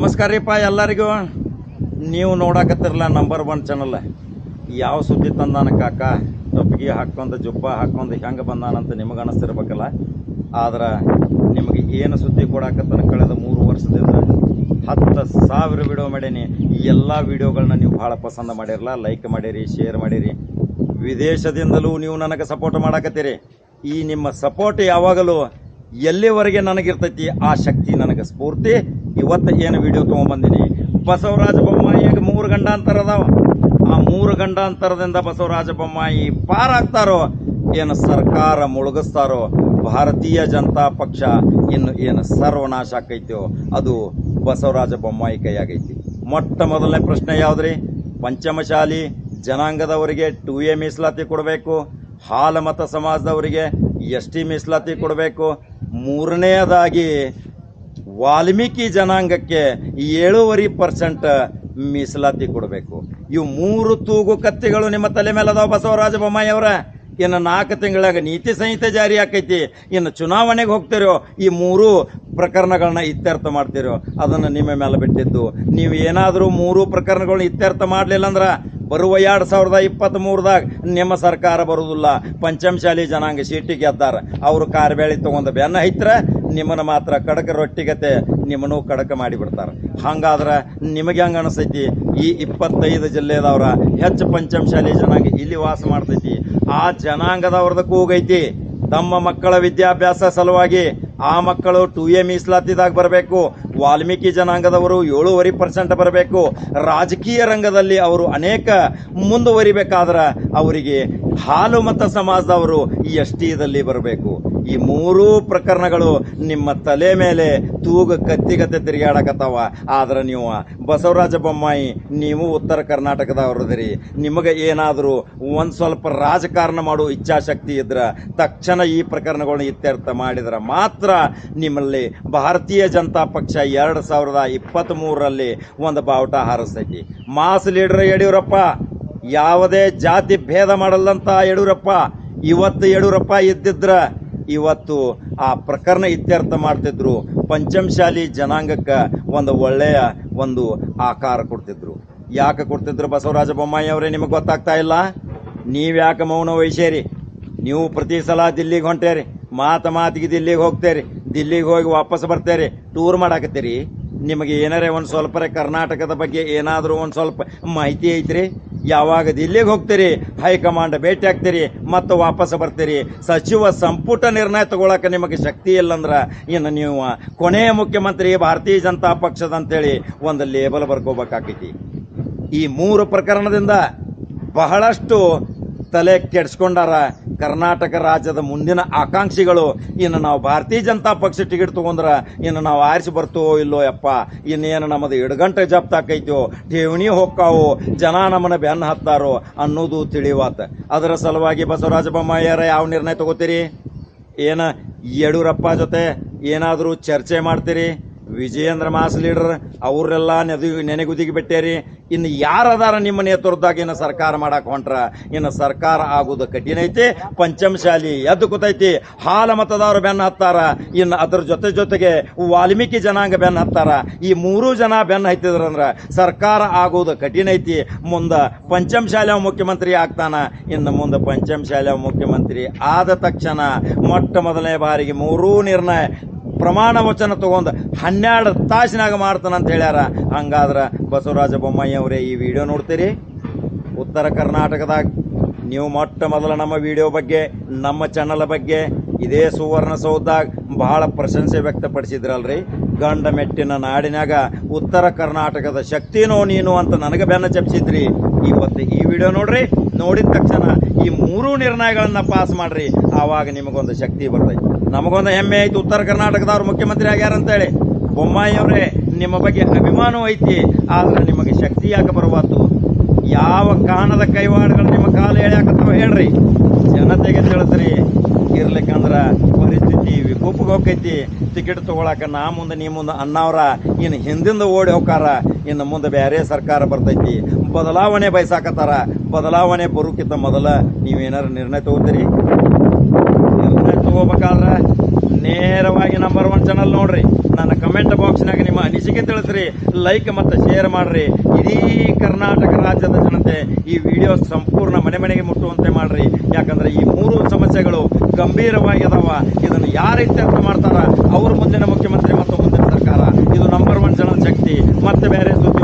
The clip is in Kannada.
ನಮಸ್ಕಾರ ರೀಪ್ಪ ಎಲ್ಲರಿಗೂ. ನೀವು ನೋಡಕತ್ತಿರಲ್ಲ ನಂಬರ್ ಒನ್ ಚಾನಲ್ ಯಾವ ಸುದ್ದಿ ತಂದಾನ ಕಾಕ? ಟೊಪ್ಪಿಗೆ ಹಾಕ್ಕೊಂಡು, ಜುಬ್ಬ ಹಾಕ್ಕೊಂಡು ಹೆಂಗೆ ಬಂದಾನಂತ ನಿಮಗೆ ಅನಿಸ್ತಿರ್ಬೇಕಲ್ಲ. ಆದ್ರೆ ನಿಮಗೆ ಏನು ಸುದ್ದಿ ಕೊಡಾಕತ್ತಾನ ಕಳೆದ ಮೂರು ವರ್ಷದಿಂದ? ಹತ್ತು ಸಾವಿರ ವಿಡಿಯೋ ಮಾಡೇನಿ. ಈ ಎಲ್ಲ ವಿಡಿಯೋಗಳನ್ನ ನೀವು ಭಾಳ ಪಸಂದ ಮಾಡಿರಲ್ಲ ಲೈಕ್ ಮಾಡಿರಿ ಶೇರ್ ಮಾಡಿರಿ. ವಿದೇಶದಿಂದಲೂ ನೀವು ನನಗೆ ಸಪೋರ್ಟ್ ಮಾಡಾಕತ್ತೀರಿ. ಈ ನಿಮ್ಮ ಸಪೋರ್ಟ್ ಯಾವಾಗಲೂ ಎಲ್ಲಿವರೆಗೆ ನನಗಿರ್ತೈತಿ? ಆ ಶಕ್ತಿ, ನನಗೆ ಸ್ಫೂರ್ತಿ. ಇವತ್ತು ಏನು ವಿಡಿಯೋ ತೊಗೊಂಬಂದಿನಿ ಬಸವರಾಜ ಬೊಮ್ಮಾಯಿಗೆ ಮೂರು ಗಂಡಾಂತರ ಅದಾವ. ಆ ಮೂರು ಗಂಡಾಂತರದಿಂದ ಬಸವರಾಜ ಬೊಮ್ಮಾಯಿ ಪಾರಾಗ್ತಾರೋ ಏನು ಸರ್ಕಾರ ಮುಳುಗಿಸ್ತಾರೋ, ಭಾರತೀಯ ಜನತಾ ಪಕ್ಷ ಇನ್ನು ಏನು ಸರ್ವನಾಶ ಆಕೈತೋ, ಅದು ಬಸವರಾಜ ಬೊಮ್ಮಾಯಿ ಕೈಯಾಗೈತಿ. ಮೊಟ್ಟ ಮೊದಲನೇ ಪ್ರಶ್ನೆ ಯಾವ್ದ್ರಿ? ಪಂಚಮಶಾಲಿ ಜನಾಂಗದವರಿಗೆ ಟು ಎ ಮೀಸಲಾತಿ ಕೊಡಬೇಕು, ಹಾಲಮತ ಸಮಾಜದವರಿಗೆ ಎಸ್ ಟಿ ಮೀಸಲಾತಿ ಕೊಡಬೇಕು ಮೂರನೆಯದಾಗಿ ವಾಲ್ಮೀಕಿ ಜನಾಂಗಕ್ಕೆ ಏಳೂವರೆ ಪರ್ಸೆಂಟ್ ಮೀಸಲಾತಿ ಕೊಡಬೇಕು. ಇವು ಮೂರು ತೂಗು ಕತ್ತಿಗಳು ನಿಮ್ಮ ತಲೆ ಮೇಲೆ ಅದಾವ ಬಸವರಾಜ ಬೊಮ್ಮಾಯಿ ಅವರ. ಇನ್ನು ನಾಲ್ಕು ತಿಂಗಳಾಗ ನೀತಿ ಸಂಹಿತೆ ಜಾರಿ ಆಕೈತಿ. ಇನ್ನು ಚುನಾವಣೆಗೆ ಹೋಗ್ತಿರೋ ಈ ಮೂರು ಪ್ರಕರಣಗಳನ್ನ ಇತ್ಯರ್ಥ ಮಾಡ್ತಿರೋ, ಅದನ್ನು ನಿಮ್ಮ ಮೇಲೆ ಬಿಟ್ಟಿದ್ದು. ನೀವು ಏನಾದರೂ ಮೂರು ಪ್ರಕರಣಗಳನ್ನ ಇತ್ಯರ್ಥ ಮಾಡಲಿಲ್ಲ ಅಂದ್ರೆ ಬರುವ ಎರಡು ಸಾವಿರದ ಇಪ್ಪತ್ತ್ ಮೂರದಾಗ ನಿಮ್ಮ ಸರ್ಕಾರ ಬರುವುದಿಲ್ಲ ಪಂಚಮಶಾಲಿ ಜನಾಂಗ ಸೀಟಿಗೆ ಗೆದ್ದಾರ ಅವರು ಕಾರ್ಬೇಳಿ ತಗೊಂಡು ಬೆನ್ನ ಹೈತ್ರ ನಿಮ್ಮನ್ನ ಮಾತ್ರ ಕಡಕ ರೊಟ್ಟಿಗತೆ ನಿಮ್ಮನ್ನು ಕಡಕ ಮಾಡಿಬಿಡ್ತಾರೆ. ಹಂಗಾದ್ರೆ ನಿಮಗೆ ಹಂಗೆ ಅನಿಸ್ತೈತಿ ಈ ಇಪ್ಪತ್ತೈದು ಜಿಲ್ಲೆದವ್ರ ಹೆಚ್ಚು ಪಂಚಮಶಾಲಿ ಜನಾಂಗ ಇಲ್ಲಿ ವಾಸ ಮಾಡ್ತೈತಿ. ಆ ಜನಾಂಗದವ್ರದ ಕೂಗೈತಿ. ತಮ್ಮ ಮಕ್ಕಳ ವಿದ್ಯಾಭ್ಯಾಸ ಸಲುವಾಗಿ ಆ ಮಕ್ಕಳು ಟು ಎ ಮೀಸಲಾತಿದಾಗ ಬರಬೇಕು, ವಾಲ್ಮೀಕಿ ಜನಾಂಗದವರು ಏಳೂವರೆ ಪರ್ಸೆಂಟ್ ಬರಬೇಕು. ರಾಜಕೀಯ ರಂಗದಲ್ಲಿ ಅವರು ಅನೇಕ ಮುಂದುವರಿಬೇಕಾದ್ರೆ ಅವರಿಗೆ ಹಾಲು ಮತ ಸಮಾಜದವರು ಈ ಟಿದಲ್ಲಿ ಬರಬೇಕು. ಈ ಮೂರೂ ಪ್ರಕರಣಗಳು ನಿಮ್ಮ ತಲೆ ಮೇಲೆ ತೂಗ ಕತ್ತಿಗತ್ತೆ ತಿರುಗಾಡಕತ್ತಾವ. ಆದ್ರೆ ನೀವು ಬಸವರಾಜ ಬೊಮ್ಮಾಯಿ, ನೀವು ಉತ್ತರ ಕರ್ನಾಟಕದವ್ರದಿರಿ ನಿಮಗೆ ಏನಾದರೂ ಒಂದು ಸ್ವಲ್ಪ ರಾಜಕಾರಣ ಮಾಡೋ ಇಚ್ಛಾಶಕ್ತಿ ಇದ್ರೆ, ತಕ್ಷಣ ಈ ಪ್ರಕರಣಗಳನ್ನ ಇತ್ಯರ್ಥ ಮಾಡಿದ್ರೆ ಮಾತ್ರ ನಿಮ್ಮಲ್ಲಿ ಭಾರತೀಯ ಜನತಾ ಪಕ್ಷ ಎರಡು ಸಾವಿರದ ಇಪ್ಪತ್ತ್ ಮೂರರಲ್ಲಿ ಒಂದು ಬಾವುಟ ಹಾರಿಸ್ತೈತಿ. ಮಾಸ್ ಲೀಡರ್ ಯಡಿಯೂರಪ್ಪ, ಯಾವುದೇ ಜಾತಿ ಭೇದ ಮಾಡಲ್ಲಂತ ಯಡಿಯೂರಪ್ಪ, ಇವತ್ತು ಯಡಿಯೂರಪ್ಪ ಇದ್ದಿದ್ರ ಇವತ್ತು ಆ ಪ್ರಕರಣ ಇತ್ಯರ್ಥ ಮಾಡ್ತಿದ್ರು. ಪಂಚಮಶಾಲಿ ಜನಾಂಗಕ್ಕೆ ಒಂದು ಒಳ್ಳೆಯ ಒಂದು ಆಕಾರ ಕೊಡ್ತಿದ್ರು. ಯಾಕೆ ಕೊಡ್ತಿದ್ರು ಬಸವರಾಜ ಬೊಮ್ಮಾಯಿ ಅವರೇ, ನಿಮಗೆ ಗೊತ್ತಾಗ್ತಾ ಇಲ್ಲ? ನೀವ್ಯಾಕೆ ಮೌನ ವಹಿಸೇರಿ ನೀವು ಪ್ರತಿ ಸಲ ದಿಲ್ಲಿಗೆ ಹೊಂಟೇರಿ ಮಾತು ಮಾತಿಗೆ ದಿಲ್ಲಿಗೆ ಹೋಗ್ತೇರಿ. ದಿಲ್ಲಿಗೆ ಹೋಗಿ ವಾಪಸ್ ಬರ್ತೇರಿ. ಟೂರ್ ಮಾಡಾಕತ್ತೀರಿ. ನಿಮಗೆ ಏನಾರೇ ಒಂದು ಸ್ವಲ್ಪ ಕರ್ನಾಟಕದ ಬಗ್ಗೆ ಏನಾದರೂ ಒಂದು ಸ್ವಲ್ಪ ಮಾಹಿತಿ ಐತ್ರಿ? ಯಾವಾಗ ದಿಲ್ಲಿಗೆ ಹೋಗ್ತೀರಿ, ಹೈಕಮಾಂಡ್ ಭೇಟಿ ಆಗ್ತೀರಿ, ಮತ್ತು ವಾಪಸ್ ಬರ್ತೀರಿ. ಸಚಿವ ಸಂಪುಟ ನಿರ್ಣಯ ತಗೊಳಕ್ಕೆ ನಿಮಗೆ ಶಕ್ತಿ ಇಲ್ಲಂದ್ರೆ ಇನ್ನು ನೀವು ಕೊನೆಯ ಮುಖ್ಯಮಂತ್ರಿ, ಭಾರತೀಯ ಜನತಾ ಪಕ್ಷದ ಅಂತೇಳಿ ಒಂದು ಲೇಬಲ್ ಬರ್ಕೋಬೇಕಾಕೈತಿ. ಈ ಮೂರು ಪ್ರಕರಣದಿಂದ ಬಹಳಷ್ಟು ತಲೆ ಕೆಡ್ಸ್ಕೊಂಡಾರ ಕರ್ನಾಟಕ ರಾಜ್ಯದ ಮುಂದಿನ ಆಕಾಂಕ್ಷಿಗಳು, ಇನ್ನು ನಾವು ಭಾರತೀಯ ಜನತಾ ಪಕ್ಷ ಟಿಕೆಟ್ ತೊಗೊಂಡ್ರೆ ಇನ್ನು ನಾವು ಆರಿಸಿ ಬರ್ತೋ ಇಲ್ಲೋ ಯಪ್ಪ, ಇನ್ನೇನು ನಮ್ಮದು ಎಡಗಂಟೆ ಜಪ್ತ ಆಕೈತೋ, ಠೇವಣಿ ಹೊಕ್ಕಾವು, ಜನ ನಮ್ಮನ್ನ ಬೆನ್ನ ಹತ್ತಾರೋ ಅನ್ನೋದು ತಿಳಿವಾತ ಅದರ ಸಲುವಾಗಿ ಬಸವರಾಜ ಬೊಮ್ಮಾಯಿಯರ ಯಾವ ನಿರ್ಣಯ ತಗೋತೀರಿ? ಏನ ಯಡಿಯೂರಪ್ಪ ಜೊತೆ ಏನಾದರೂ ಚರ್ಚೆ ಮಾಡ್ತೀರಿ? ವಿಜಯೇಂದ್ರ ಮಾಸ್ ಲೀಡರ್, ಅವರೆಲ್ಲ ನೆದು, ನೆನೆಗುದಿಗೆ ಬಿಟ್ಟೇರಿ. ಇನ್ನು ಯಾರದಾರ ನಿಮ್ಮ ನೇತೃತ್ವದಾಗ? ಇನ್ನು ಸರ್ಕಾರ ಮಾಡಕ್ಕೆ ಹೊಂಟ್ರ. ಇನ್ನು ಸರ್ಕಾರ ಆಗೋದು ಕಠಿಣ ಐತಿ ಪಂಚಮಶಾಲಿ ಎದ್ದು ಕೂತೈತಿ. ಹಾಲ ಮತದಾರರು ಬೆನ್ನ ಹತ್ತಾರ. ಇನ್ನು ಅದ್ರ ಜೊತೆ ಜೊತೆಗೆ ವಾಲ್ಮೀಕಿ ಜನಾಂಗ ಬೆನ್ನ ಹತ್ತಾರ. ಈ ಮೂರು ಜನ ಬೆನ್ನ ಹತ್ತಿದ್ರಂದ್ರೆ ಸರ್ಕಾರ ಆಗೋದು ಕಠಿಣ ಐತಿ. ಮುಂದೆ ಪಂಚಮಶಾಲಿ ಮುಖ್ಯಮಂತ್ರಿ ಆಗ್ತಾನ. ಇನ್ನು ಮುಂದೆ ಪಂಚಮಶಾಲಿ ಮುಖ್ಯಮಂತ್ರಿ ಆದ ತಕ್ಷಣ ಮೊಟ್ಟ ಮೊದಲನೇ ಬಾರಿಗೆ ಮೂರೂ ನಿರ್ಣಯ ಪ್ರಮಾಣ ವಚನ ತಗೊಂಡು ಹನ್ನೆರಡು ತಾಸಿನಾಗ ಮಾಡ್ತಾನಂತ ಹೇಳ್ಯಾರ. ಹಂಗಾದ್ರೆ ಬಸವರಾಜ ಬೊಮ್ಮಾಯಿ ಅವರೇ, ಈ ವಿಡಿಯೋ ನೋಡ್ತೀರಿ? ಉತ್ತರ ಕರ್ನಾಟಕದಾಗ ನೀವು ಮೊಟ್ಟ ಮೊದಲ ನಮ್ಮ ವಿಡಿಯೋ ಬಗ್ಗೆ, ನಮ್ಮ ಚಾನಲ್ ಬಗ್ಗೆ ಇದೇ ಸುವರ್ಣಸೌಧದಾಗ ಬಹಳ ಪ್ರಶಂಸೆ ವ್ಯಕ್ತಪಡಿಸಿದ್ರಲ್ರಿ. ಗಂಡ ಮೆಟ್ಟಿನ ನಾಡಿನಾಗ ಉತ್ತರ ಕರ್ನಾಟಕದ ಶಕ್ತಿನೋ ನೀನು ಅಂತ ನನಗೆ ಬೆನ್ನ ಚಪ್ಸಿದ್ರಿ. ಇವತ್ತು ಈ ವಿಡಿಯೋ ನೋಡ್ರಿ, ನೋಡಿದ ತಕ್ಷಣ ಈ ಮೂರು ನಿರ್ಣಯಗಳನ್ನ ಪಾಸ್ ಮಾಡ್ರಿ. ಆವಾಗ ನಿಮಗೊಂದು ಶಕ್ತಿ ಬರ್ತೈತಿ ನಮಗೊಂದು ಹೆಮ್ಮೆ ಐತಿ ಉತ್ತರ ಕರ್ನಾಟಕದವ್ರು ಮುಖ್ಯಮಂತ್ರಿ ಆಗ್ಯಾರ ಅಂತೇಳಿ ಬೊಮ್ಮಾಯಿ ಅವರೇ ನಿಮ್ಮ ಬಗ್ಗೆ ಅಭಿಮಾನವೂ ಐತಿ, ಆದ್ರೆ ನಿಮಗೆ ಶಕ್ತಿ ಯಾಕೆ ಬರುವಾತು ಯಾವ ಕಾಣದ ಕೈವಾಡಗಳು ನಿಮ್ಮ ಕಾಲು ಎಳ್ಯಾಕತ್ತಾವ ಹೇಳ್ರಿ. ಜನತೆಗೆ ತಿಳಿಸ್ರಿ. ಇರ್ಲಿಕ್ಕಂದ್ರ ಪರಿಸ್ಥಿತಿ ವಿಕೋಪಕ್ಕೆ ಹೋಗ್ತೈತಿ. ಟಿಕೆಟ್ ತಗೊಳಕ ನಾ ಮುಂದೆ, ನೀ ಮುಂದೆ ಅನ್ನವ್ರ ಇನ್ನು ಹಿಂದಿಂದ ಓಡಿ ಹೋಗಾರ ಇನ್ನು ಮುಂದೆ ಬೇರೆ ಸರ್ಕಾರ ಬರ್ತೈತಿ. ಬದಲಾವಣೆ ಬಯಸಾಕತ್ತಾರ. ಬದಲಾವಣೆ ಬರೋಕ್ಕಿಂತ ಮೊದಲ ನೀವೇನಾರು ನಿರ್ಣಯ ತಗೋತೀರಿ? ನಿರ್ಣಯ ತಗೋಬೇಕಾದ್ರೆ ನೇರವಾಗಿ ನಂಬರ್ ಒನ್ ಚಾನಲ್ ನೋಡ್ರಿ. ನನ್ನ ಕಮೆಂಟ್ ಬಾಕ್ಸ್ನಾಗ ನಿಮ್ಮ ಅನಿಸಿಕೆ ತಿಳಿಸ್ರಿ. ಲೈಕ್ ಮತ್ತು ಶೇರ್ ಮಾಡಿರಿ. ಇಡೀ ಕರ್ನಾಟಕ ರಾಜ್ಯದ ಜನತೆ ಈ ವಿಡಿಯೋ ಸಂಪೂರ್ಣ ಮನೆ ಮನೆಗೆ ಮುಟ್ಟುವಂತೆ ಮಾಡಿರಿ. ಯಾಕಂದ್ರೆ ಈ ಮೂರು ಸಮಸ್ಯೆಗಳು ಗಂಭೀರವಾಗಿ ಅದಾವ. ಇದನ್ನು ಯಾರ ರೀತಿ ಅರ್ಥ ಮಾಡ್ತಾರ? ಅವ್ರ ಮುಂದಿನ ಮುಖ್ಯಮಂತ್ರಿ ಮತ್ತು ಮುಂದಿನ ಸರ್ಕಾರ. ಇದು ನಂಬರ್ ಒನ್ ಚಾನಲ್ ಶಕ್ತಿ. ಮತ್ತೆ ಬೇರೆ ಸುದ್ದಿ